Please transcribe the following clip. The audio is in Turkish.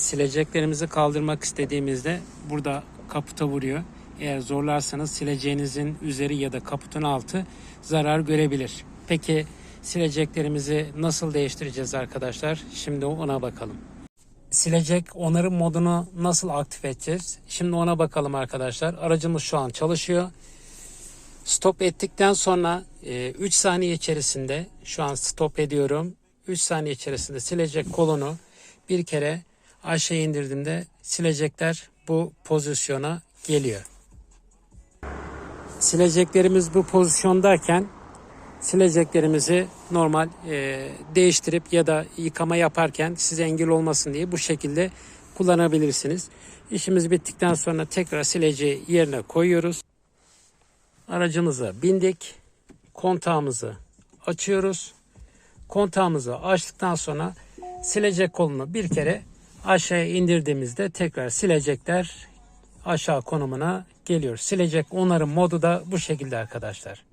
Sileceklerimizi kaldırmak istediğimizde burada kaputa vuruyor. Eğer zorlarsanız sileceğinizin üzeri ya da kaputun altı zarar görebilir. Peki sileceklerimizi nasıl değiştireceğiz arkadaşlar? Şimdi ona bakalım. Silecek onarım modunu nasıl aktif edeceğiz? Şimdi ona bakalım arkadaşlar. Aracımız şu an çalışıyor. Stop ettikten sonra 3 saniye içerisinde şu an stop ediyorum. 3 saniye içerisinde silecek kolunu bir kere aşağı indirdiğimde silecekler bu pozisyona geliyor. Sileceklerimiz bu pozisyondayken sileceklerimizi normal e, değiştirip ya da yıkama yaparken size engel olmasın diye bu şekilde kullanabilirsiniz. İşimiz bittikten sonra tekrar sileceği yerine koyuyoruz. Aracımıza bindik. Kontağımızı açıyoruz. Kontağımızı açtıktan sonra silecek kolunu bir kere aşağıya indirdiğimizde tekrar silecekler aşağı konumuna geliyor. Silecek onarım modu da bu şekilde arkadaşlar.